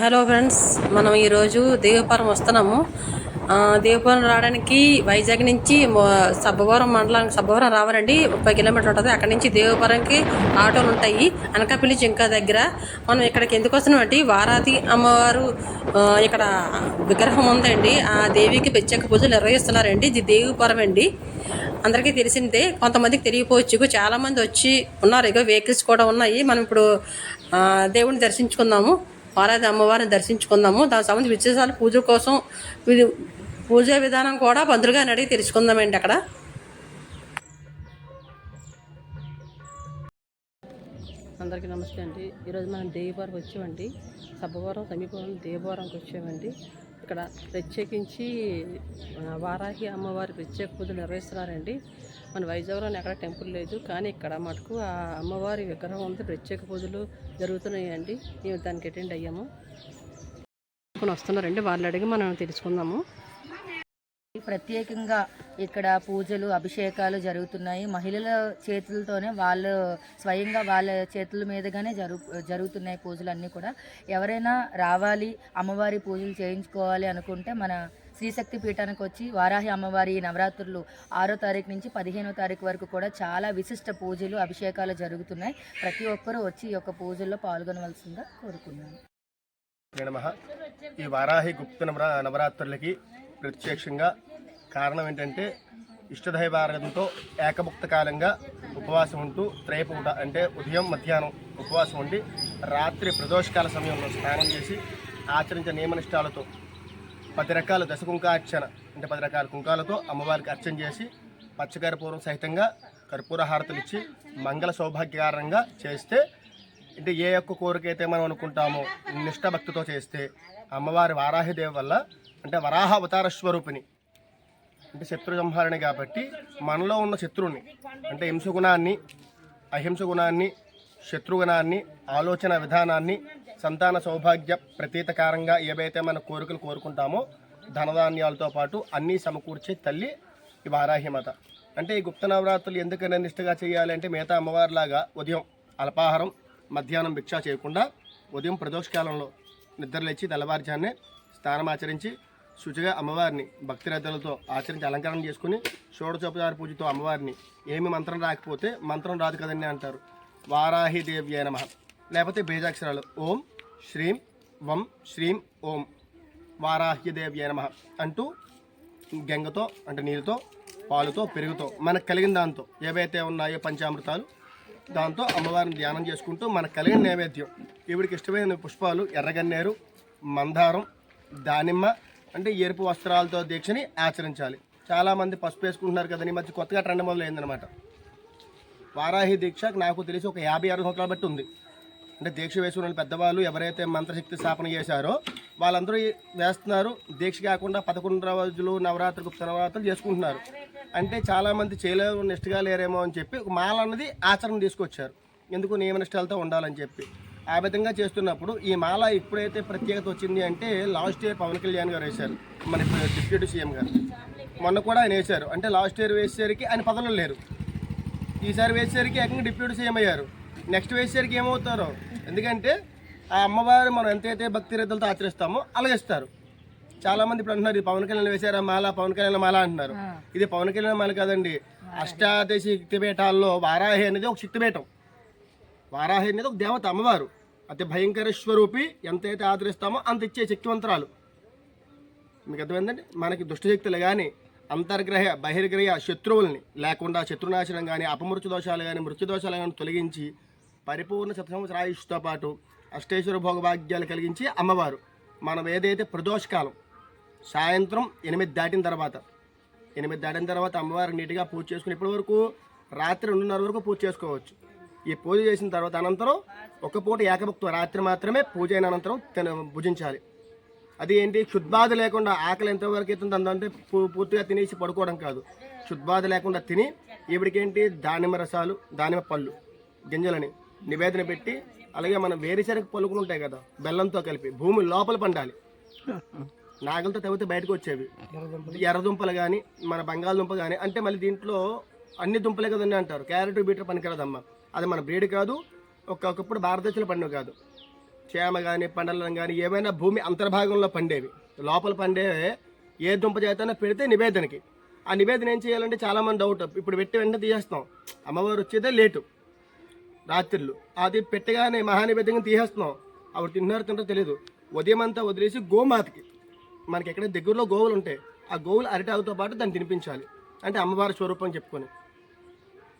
Hello friends మనం ఈరోజు దేవపురం వస్తున్నాము. దేవపురం రావడానికి వైజాగ్ నుంచి సబ్బవరం మండలానికి సబ్బవరం రావాలండి. ముప్పై కిలోమీటర్లు ఉంటుంది. అక్కడ నుంచి దేవపురంకి ఆటోలు ఉంటాయి. అనకాపల్లి జింక దగ్గర. మనం ఇక్కడికి ఎందుకు వస్తున్నాం అంటే వారాది అమ్మవారు ఇక్కడ విగ్రహం ఉందండి. ఆ దేవికి ప్రత్యేక పూజలు నిర్వహిస్తున్నారండి. ఇది దేవిపురం అండి. అందరికీ తెలిసిందే కొంతమందికి తెలియపోవచ్చు చాలామంది వచ్చి ఉన్నారు. ఇక వెహికల్స్ కూడా ఉన్నాయి. మనం ఇప్పుడు దేవుడిని దర్శించుకుందాము. వారాది అమ్మవారిని దర్శించుకుందాము. దానికి సంబంధించి విశేషాలు పూజ కోసం పూజా విధానం కూడా పంతులు గారిని అడిగి తెలుసుకుందామండి అక్కడ. అందరికీ నమస్తే అండి. ఈరోజు మనం దేవవరం వచ్చామండి. సబ్బవరం సమీపంలో దేవవరంకి వచ్చామండి. ఇక్కడ ప్రత్యేకించి వారాహి అమ్మవారి ప్రత్యేక పూజలు నిర్వహిస్తున్నారండి. మన వైజాగ్లో ఎక్కడ టెంపుల్ లేదు. కానీ ఇక్కడ మటుకు ఆ అమ్మవారి విగ్రహం ఉంది. ప్రత్యేక పూజలు జరుగుతున్నాయండి. మేము దానికి అటెండ్ అయ్యాము. కొన్ని వస్తున్నారండి. వాళ్ళు అడిగి మనం తెలుసుకుందాము. ప్రత్యేకంగా ఇక్కడ పూజలు అభిషేకాలు జరుగుతున్నాయి. మహిళల చేతులతోనే వాళ్ళు స్వయంగా వాళ్ళ చేతుల మీదుగానే జరు జరుగుతున్నాయి పూజలు అన్నీ కూడా. ఎవరైనా రావాలి అమ్మవారి పూజలు చేయించుకోవాలి అనుకుంటే మన శ్రీశక్తి పీఠానికి వచ్చి వారాహి అమ్మవారి నవరాత్రులు ఆరో తారీఖు నుంచి పదిహేనో తారీఖు వరకు కూడా చాలా విశిష్ట పూజలు అభిషేకాలు జరుగుతున్నాయి. ప్రతి ఒక్కరూ వచ్చి ఈ యొక్క పూజల్లో పాల్గొనవలసిందిగా కోరుకున్నాను ఈ వారాహి గుప్త నవరాత్రులకి ప్రత్యక్షంగా కారణం ఏంటంటే ఇష్టదైవారంతో ఏకభుక్త కాలంగా ఉపవాసం ఉంటూ త్రేపూట అంటే ఉదయం మధ్యాహ్నం ఉపవాసం ఉండి రాత్రి ప్రదోషకాల సమయంలో స్నానం చేసి ఆచరించే నియమనిష్టాలతో పది రకాల దశకుంకార్చన అంటే పది రకాల కుంకాలతో అమ్మవారికి అర్చన చేసి పచ్చకర్పూరం సహితంగా కర్పూర హారతలు ఇచ్చి మంగళ సౌభాగ్యకారంగా చేస్తే అంటే ఏ యొక్క కోరిక అయితే మనం అనుకుంటామో నిష్ఠ భక్తితో చేస్తే అమ్మవారి వారాహిదేవి వల్ల అంటే వరాహ అవతార స్వరూపిణి అంటే శత్రు సంహారణ కాబట్టి మనలో ఉన్న శత్రువుని అంటే హింసగుణాన్ని అహింస గుణాన్ని శత్రుగుణాన్ని ఆలోచన విధానాన్ని సంతాన సౌభాగ్య ప్రతీతకారంగా ఏవైతే మన కోరికలు కోరుకుంటామో ధనధాన్యాలతో పాటు అన్నీ సమకూర్చే తల్లి ఈ వారాహిమత అంటే ఈ గుప్త నవరాత్రులు ఎందుకైనా నిష్ఠగా చేయాలి అంటే మిగతా అమ్మవారిలాగా ఉదయం అల్పాహారం మధ్యాహ్నం భిక్ష చేయకుండా ఉదయం ప్రదోషకాలంలో నిద్రలేచి తెల్లవారుజాన్నే స్నానమాచరించి శుచిగా అమ్మవారిని భక్తి రద్దలతో ఆచరించి అలంకరణ చేసుకుని షోడచోపచార పూజతో అమ్మవారిని ఏమి మంత్రం రాకపోతే మంత్రం రాదు కదండి అంటారు. వారాహి దేవ్య నమ. లేకపోతే బీజాక్షరాలు ఓం శ్రీం వం శ్రీం ఓం. వారాహి దేవ్య నమ అంటూ గంగతో అంటే నీళ్ళతో పాలుతో పెరుగుతో మనకు కలిగిన దాంతో ఏవైతే ఉన్నాయో పంచామృతాలు దాంతో అమ్మవారిని ధ్యానం చేసుకుంటూ మనకు కలిగిన నైవేద్యం. ఈవిడికి ఇష్టమైన పుష్పాలు ఎర్రగన్నేరు మందారం దానిమ్మ అంటే ఎరుపు వస్త్రాలతో దీక్షని ఆచరించాలి. చాలామంది పసుపు వేసుకుంటున్నారు కదా ఈ మధ్య కొత్తగా ట్రెండ్ మొదలైందనమాట వారాహి దీక్ష నాకు తెలిసి ఒక యాభై ఆరు సంవత్సరాలు బట్టి ఉంది. అంటే దీక్ష వేసుకున్న పెద్దవాళ్ళు ఎవరైతే మంత్రశక్తి స్థాపన చేశారో వాళ్ళందరూ వేస్తున్నారు. దీక్ష కాకుండా పదకొండు రోజులు నవరాత్రి గుప్త నవరాత్రులు చేసుకుంటున్నారు. అంటే చాలామంది చేయలేరు నిష్ఠగా లేరేమో అని చెప్పి ఒక మాల అన్నది ఆచరణ తీసుకొచ్చారు. ఎందుకు నియమ నిష్టాలతో ఉండాలని చెప్పి. ఆ విధంగా చేస్తున్నప్పుడు ఈ మాల ఇప్పుడైతే ప్రత్యేకత వచ్చింది అంటే లాస్ట్ ఇయర్ పవన్ కళ్యాణ్ గారు వేశారు. మన ఇప్పుడు డిప్యూటీ సీఎం గారు. మొన్న కూడా ఆయన వేశారు. అంటే లాస్ట్ ఇయర్ వేసేసరికి ఆయన పదవులు లేరు. ఈసారి వేసేసరికి ఏకంగా డిప్యూటీ సీఎం అయ్యారు. నెక్స్ట్ వేసేసరికి ఏమవుతారో? ఎందుకంటే ఆ అమ్మవారు మనం ఎంతైతే భక్తి శ్రద్ధలతో ఆచరిస్తామో అలాగే ఇస్తారు చాలా మంది ఇప్పుడు అంటున్నారు ఇది పవన్ కళ్యాణ్ వేశారా మాల? పవన్ కళ్యాణ్ మాల అంటున్నారు. ఇది పవన్ కళ్యాణ్ మాల కాదండి. అష్టాదశ శక్తిపీఠాల్లో వారాహి అనేది ఒక శక్తిపీఠం వారాహి అనేది ఒక దేవత అమ్మవారు. అతి భయంకర స్వరూపి ఎంతైతే ఆదరిస్తామో అంత ఇచ్చే శక్తివంతరాలు. మీకు అర్థమైందండి? మనకి దుష్టశక్తులు కానీ అంతర్గ్రహ బహిర్గ్రహ శత్రువుల్ని లేకుండా శత్రునాశనం కానీ అపమృత్యు దోషాలు కానీ మృత్యు దోషాలు కానీ తొలగించి పరిపూర్ణ శత సంవత్సర ఆయుష్తో పాటు అష్టేశ్వర భోగభాగ్యాలు కలిగించి అమ్మవారు. మనం ఏదైతే ప్రదోషకాలం సాయంత్రం ఎనిమిది దాటిన తర్వాత ఎనిమిది దాటిన తర్వాత అమ్మవారు నీట్గా పూజ చేసుకుని ఇప్పటి వరకు రాత్రి రెండున్నర వరకు పూజ చేసుకోవచ్చు. ఈ పూజ చేసిన తర్వాత అనంతరం ఒక పూట ఏకభక్తం రాత్రి మాత్రమే పూజ అయిన అనంతరం తిన భుజించాలి. అది ఏంటి? క్షుద్బాధ లేకుండా ఆకలి ఎంతవరకు అవుతుంది అందంటే పూ- పూర్తిగా తినేసి పడుకోవడం కాదు. క్షుద్బాధ లేకుండా తిని ఈవిడికేంటి దానిమ్మ రసాలు దానిమ్మ పళ్ళు గింజలని నివేదన పెట్టి అలాగే మనం వేరుశనగ పలుకులు ఉంటాయి కదా బెల్లంతో కలిపి భూమి లోపల పండాలి. నాగలతో తవ్వితే బయటకు వచ్చేవి. ఎర్రదుంపలు కానీ మన బంగాళదుంప కానీ అంటే మళ్ళీ దీంట్లో అన్ని దుంపలే కదండి అంటారు. క్యారెట్ బీటర్ పనికిరాదమ్మా. అది మన బ్రీడ్ కాదు ఒక్కొక్కప్పుడు భారతదేశంలో పండుగ కాదు. చేమ కానీ పండలం కానీ ఏమైనా భూమి అంతర్భాగంలో పండేవి. లోపల పండే ఏ దుంప చేతనో పెడితే నివేదనకి. ఆ నివేదన ఏం చేయాలంటే చాలామంది డౌట్ ఇప్పుడు పెట్టి వెంటనే తీసేస్తాం. అమ్మవారు వచ్చేదే లేటు. రాత్రిళ్ళు. అది పెట్టగానే మహానివేద్యంగా తీసేస్తున్నాం. అప్పుడు తిన్నారు తింటారో తెలియదు ఉదయం అంతా వదిలేసి గోమాతకి. మనకి ఎక్కడ దగ్గరలో గోవులు ఉంటాయి ఆ గోవులు అరిటాకుతో పాటు దాన్ని తినిపించాలి. అంటే అమ్మవారి స్వరూపం చెప్పుకొని.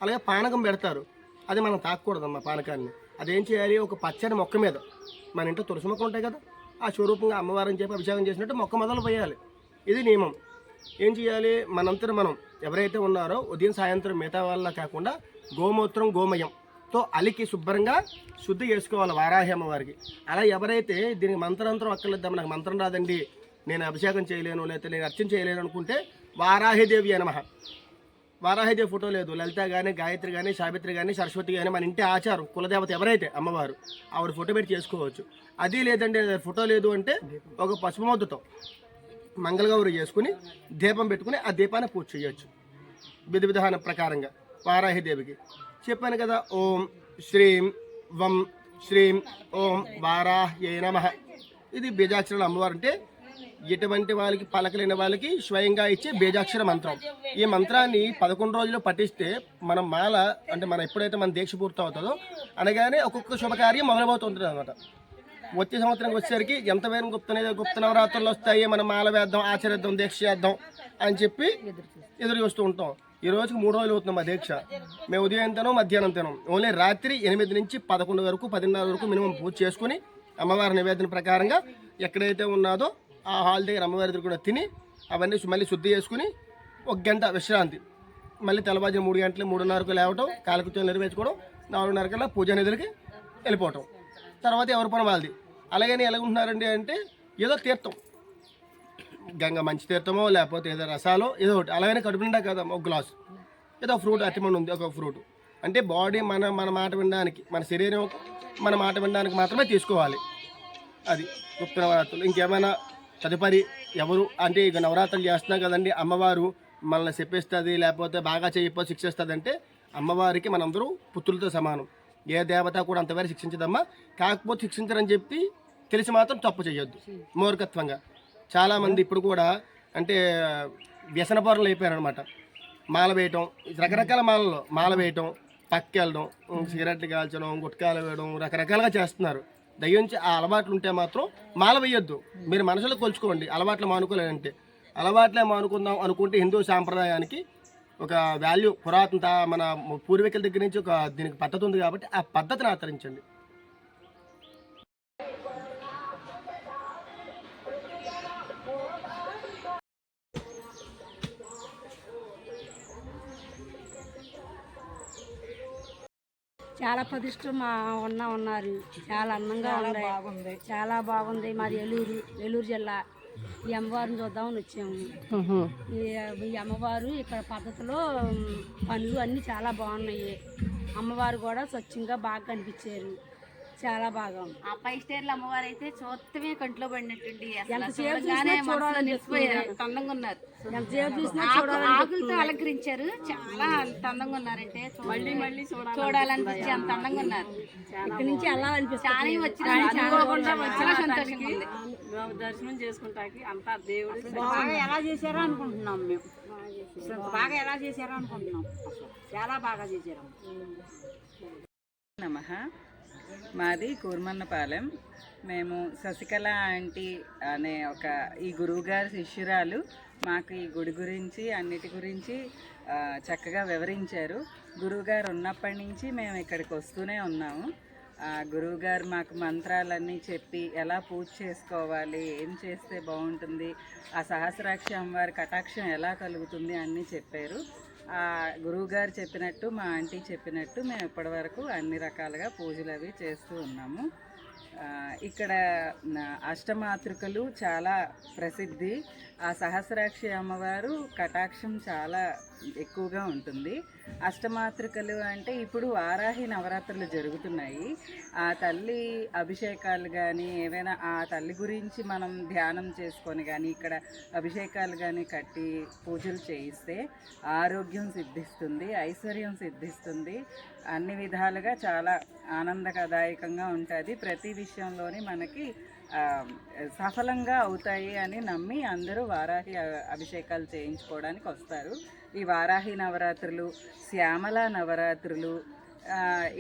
అలాగే పానకం పెడతారు. అది మనం తాకూడదమ్మా పానకాన్ని. అదేం చేయాలి? ఒక పచ్చని మొక్క మీద. మన ఇంట్లో తులసి మొక్క ఉంటాయి కదా. ఆ స్వరూపంగా అమ్మవారిని చెప్పి అభిషేకం చేసినట్టు మొక్క మొదలు పోయాలి. ఇది నియమం. ఏం చేయాలి? మనంతరం మనం ఎవరైతే ఉన్నారో ఉదయం సాయంత్రం మిగతా వాళ్ళ కాకుండా గోమూత్రం గోమయం తో అలికి శుభ్రంగా శుద్ధి చేసుకోవాలి వారాహి అమ్మవారికి అలా ఎవరైతే దీనికి మంత్రంతరం అక్కర్లేద్దాం నాకు మంత్రం రాదండి నేను అభిషేకం చేయలేను లేకపోతే నేను అర్చన చేయలేను అనుకుంటే వారాహిదేవి అనమ వారాహిదేవి ఫోటో లేదు. లలిత కానీ గాయత్రి కానీ సావిత్రి కానీ సరస్వతి కానీ మన ఇంటి ఆచారం కులదేవత ఎవరైతే అమ్మవారు ఆవిడ ఫోటో పెట్టి చేసుకోవచ్చు. అది లేదంటే ఫోటో లేదు అంటే ఒక పసుపు ముద్దతో మంగళగౌరి చేసుకుని దీపం పెట్టుకుని ఆ దీపాన్ని పూజ చేయొచ్చు. విధి విధాన ప్రకారంగా వారాహిదేవికి చెప్పాను కదా ఓం శ్రీం వం శ్రీం ఓం వారాహ్యై నమ. ఇది బీజాక్షరం అమ్మవారు అంటే ఎటువంటి వాళ్ళకి పలకలేని వాళ్ళకి స్వయంగా ఇచ్చే బీజాక్షర మంత్రం. ఈ మంత్రాన్ని పదకొండు రోజులు పఠిస్తే మన మాల అంటే మన ఎప్పుడైతే మన దీక్ష పూర్తి అవుతుందో అనగానే ఒక్కొక్క శుభకార్యం మొదలవుతుంటుంది అనమాట వచ్చే సంవత్సరానికి వచ్చేసరికి ఎంత వేరం గుప్త గుప్త నవరాత్రులు వస్తాయి మనం మాల వేద్దాం ఆచరిద్దాం దీక్ష చేద్దాం అని చెప్పి ఎదురు చూస్తూ ఉంటాం. ఈ రోజుకి మూడు రోజులు అవుతుంది మా దీక్ష. మేము ఉదయం తినం మధ్యాహ్నం తినం ఓన్లీ రాత్రి ఎనిమిది నుంచి పదకొండు వరకు పదిన్నర వరకు మినిమం పూజ చేసుకుని అమ్మవారి నివేదన ప్రకారంగా ఎక్కడైతే ఉన్నదో ఆ హాల్ దగ్గర అమ్మవారి దగ్గర కూడా తిని అవన్నీ మళ్ళీ శుద్ధి చేసుకుని ఒక గంట విశ్రాంతి. మళ్ళీ తెల్లవారుజాము మూడు గంటలు మూడున్నరకు లేవటం కాలకృత్యం నెరవేర్చుకోవడం నాలుగున్నరకల్లా పూజ నిధులకి వెళ్ళిపోవటం. తర్వాత ఎవరి పని వాళ్ళది. అలాగని ఎలా ఉంటున్నారండి అంటే ఏదో తీర్థం. గంగ మంచి తీర్థమో లేకపోతే ఏదో రసాలో ఏదో ఒకటి. అలాగనే కడుపు నిండా కదా ఒక గ్లాస్. ఏదో ఫ్రూట్ అతిమంది ఉంది ఒక ఫ్రూట్. అంటే బాడీ మన మన మాట వినడానికి మన శరీరం మన మాట వినడానికి మాత్రమే తీసుకోవాలి. అది గుప్త నవరాత్రులు. ఇంకేమైనా తదుపరి ఎవరు? అంటే ఇక నవరాత్రులు చేస్తున్నాం కదండి అమ్మవారు మనల్ని చెప్పేస్తుంది లేకపోతే బాగా చేయకపోతే శిక్షిస్తుంది అంటే అమ్మవారికి మనందరూ పుత్రులతో సమానం. ఏ దేవత కూడా అంతవరకు శిక్షించదమ్మా. కాకపోతే శిక్షించరని చెప్పి తెలిసి మాత్రం తప్పు చేయొద్దు. మూర్ఖత్వంగా. చాలామంది ఇప్పుడు కూడా అంటే వ్యసన పరులు అయిపోయారనమాట మాల వేయటం రకరకాల మాలలో మాల వేయటం పక్కెళ్ళడం సిగరెట్లు కాల్చడం గుట్కాలు వేయడం రకరకాలుగా చేస్తున్నారు. దయ్యుంచి ఆ అలవాట్లు ఉంటే మాత్రం మాల వేయొద్దు. మీరు మనసులో కొలుచుకోండి. అలవాట్లు మానుకోలేదంటే. అలవాట్లే మానుకుందాం అనుకుంటే హిందూ సాంప్రదాయానికి ఒక వాల్యూ పురాతన మన పూర్వీకుల దగ్గర నుంచి ఒక దీనికి పద్ధతి ఉంది కాబట్టి ఆ పద్ధతిని ఆచరించండి. చాలా ప్రతిష్ట మా ఉన్న ఉన్నారు. చాలా అందంగా ఉంది చాలా బాగుంది. మాది ఏలూరు ఏలూరు జిల్లా. ఈ అమ్మవారిని చూద్దామని వచ్చాము. ఈ అమ్మవారు ఇక్కడ పద్ధతిలో పనులు అన్నీ చాలా బాగున్నాయి. అమ్మవారు కూడా స్వచ్ఛంగా బాగా కనిపించారు. చాలా బాగా ఉంది. ఆ ఫైవ్ స్టార్ల అమ్మవారు అయితే చూస్తమే కంట్లో పడినట్టుండి. అందంగా ఉన్నారు. ఆకులతో అలంకరించారు. చాలా అంత అందంగా ఉన్నారంటే మళ్ళీ మళ్ళీ చూడాలనిపించి అంత అందంగా ఉన్నారు. ఇక్కడి నుంచి అలా అనిపిస్తుంది చాలా ఉంది. దర్శనం చేసుకుంటాకి అంతా దేవుడు బాగా ఎలా చేశారో అనుకుంటున్నాం మేము. బాగా ఎలా చేశారో అనుకుంటున్నాం. చాలా బాగా చేశారు నమ. మాది కూర్మన్నపాలెం. మేము శశికళ ఆంటీ అనే ఒక ఈ గురువుగారి శిష్యురాలు. మాకు ఈ గుడి గురించి అన్నిటి గురించి చక్కగా వివరించారు. గురువుగారు ఉన్నప్పటి నుంచి మేము ఇక్కడికి వస్తూనే ఉన్నాము. గురువుగారు మాకు మంత్రాలన్నీ చెప్పి ఎలా పూజ చేసుకోవాలి ఏం చేస్తే బాగుంటుంది ఆ సహస్రాక్షి అమ్మవారి కటాక్షం ఎలా కలుగుతుంది అన్నీ చెప్పారు. గురువుగారు చెప్పినట్టు మా ఆంటీ చెప్పినట్టు మేము ఇప్పటివరకు అన్ని రకాలుగా పూజలు అవి చేస్తూ ఉన్నాము. ఇక్కడ అష్టమాతృకలు చాలా ప్రసిద్ధి. ఆ సహస్రాక్షి అమ్మవారు కటాక్షం చాలా ఎక్కువగా ఉంటుంది. అష్టమాతృకలు అంటే ఇప్పుడు వారాహి నవరాత్రులు జరుగుతున్నాయి. ఆ తల్లి అభిషేకాలు కానీ ఏవైనా ఆ తల్లి గురించి మనం ధ్యానం చేసుకొని కానీ ఇక్కడ అభిషేకాలు కానీ కట్టి పూజలు చేయిస్తే ఆరోగ్యం సిద్ధిస్తుంది ఐశ్వర్యం సిద్ధిస్తుంది. అన్ని విధాలుగా చాలా ఆనందదాయకంగా ఉంటుంది. ప్రతి విషయంలోని మనకి సఫలంగా అవుతాయి అని నమ్మి అందరూ వారాహి అభిషేకాలు చేయించుకోవడానికి వస్తారు. ఈ వారాహి నవరాత్రులు శ్యామల నవరాత్రులు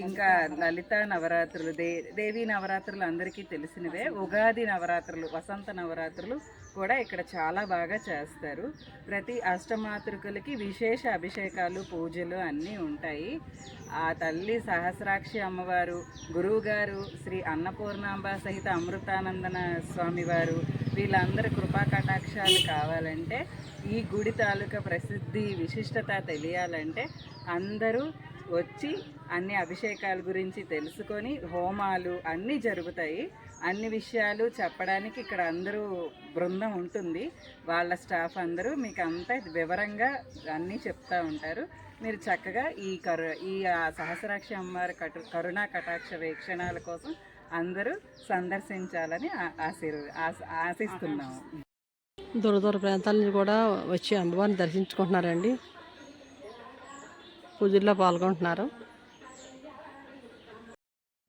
ఇంకా లలిత నవరాత్రులు దే దేవీ నవరాత్రులు అందరికీ తెలిసినవే. ఉగాది నవరాత్రులు వసంత నవరాత్రులు కూడా ఇక్కడ చాలా బాగా చేస్తారు. ప్రతి అష్టమాతృకులకి విశేష అభిషేకాలు పూజలు అన్నీ ఉంటాయి. ఆ తల్లి సహస్రాక్షి అమ్మవారు గురువుగారు శ్రీ అన్నపూర్ణాంబ సహిత అమృతానందన స్వామివారు వీళ్ళందరి కృపా కటాక్షాలు కావాలంటే ఈ గుడి తాలూకా ప్రసిద్ధి విశిష్టత తెలియాలంటే అందరూ వచ్చి అన్ని అభిషేకాల గురించి తెలుసుకొని హోమాలు అన్నీ జరుగుతాయి. అన్ని విషయాలు చెప్పడానికి ఇక్కడ అందరూ బృందం ఉంటుంది. వాళ్ళ స్టాఫ్ అందరూ మీకు అంతా వివరంగా అన్నీ చెప్తూ ఉంటారు. మీరు చక్కగా ఈ కరు ఈ సహస్రాక్షి అమ్మవారి కటు కరుణా కటాక్ష వీక్షణాల కోసం అందరూ సందర్శించాలని ఆ- ఆశీర్ ఆశ- ఆశిస్తున్నాము. దూర దూర ప్రాంతాల నుంచి కూడా వచ్చి అమ్మవారిని దర్శించుకుంటున్నారండి. పూజల్లో పాల్గొంటున్నారు.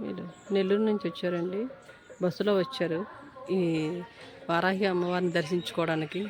మీరు నెల్లూరు నుంచి వచ్చారండి. బస్సులో వచ్చారు. ఈ వారాహి అమ్మవారిని దర్శించుకోవడానికి.